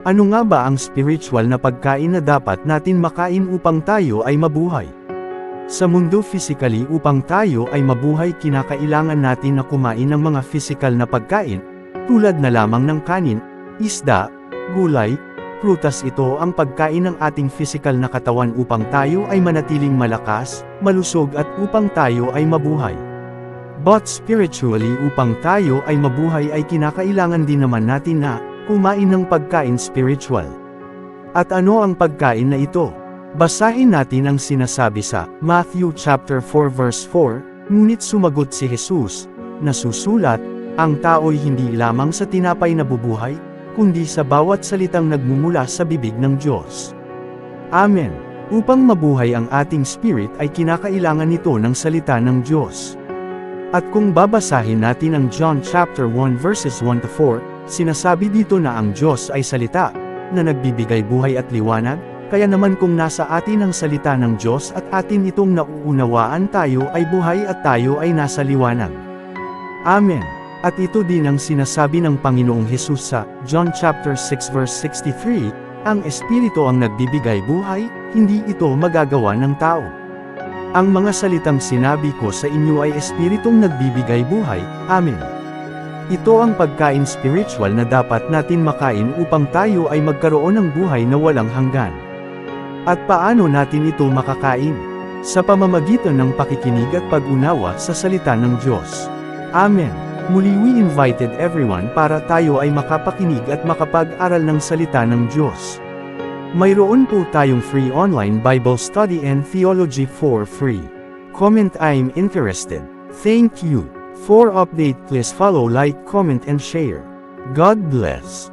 Ano nga ba ang spiritual na pagkain na dapat natin makain upang tayo ay mabuhay? Sa mundo physically upang tayo ay mabuhay kinakailangan natin na kumain ng mga physical na pagkain, tulad na lamang ng kanin, isda, gulay, prutas ito ang pagkain ng ating physical na katawan upang tayo ay manatiling malakas, malusog at upang tayo ay mabuhay. But spiritually upang tayo ay mabuhay ay kinakailangan din naman natin na kumain ng pagkain spiritual. At ano ang pagkain na ito? Basahin natin ang sinasabi sa Matthew chapter 4 verse 4, ngunit sumagot si Jesus, nasusulat, ang tao'y hindi lamang sa tinapay na bubuhay, kundi sa bawat salitang nagmumula sa bibig ng Diyos. Amen. Upang mabuhay ang ating spirit ay kinakailangan nito ng salita ng Diyos. At kung babasahin natin ang John chapter 1 verses 1 to 4, sinasabi dito na ang Diyos ay salita, na nagbibigay buhay at liwanag, kaya naman kung nasa atin ang salita ng Diyos at atin itong nauunawaan tayo ay buhay at tayo ay nasa liwanag. Amen. At ito din ang sinasabi ng Panginoong Hesus sa John chapter 6 verse 63, ang Espiritu ang nagbibigay buhay, hindi ito magagawa ng tao. Ang mga salitang sinabi ko sa inyo ay Espiritong nagbibigay buhay, Amen. Ito ang pagkain spiritual na dapat natin makain upang tayo ay magkaroon ng buhay na walang hanggan. At paano natin ito makakain? Sa pamamagitan ng pakikinig at pag-unawa sa salita ng Diyos. Amen. Muli we invited everyone para tayo ay makapakinig at makapag-aral ng salita ng Diyos. Mayroon po tayong free online Bible study and theology for free. Comment I'm interested. Thank you. For update please follow like comment and share. God bless.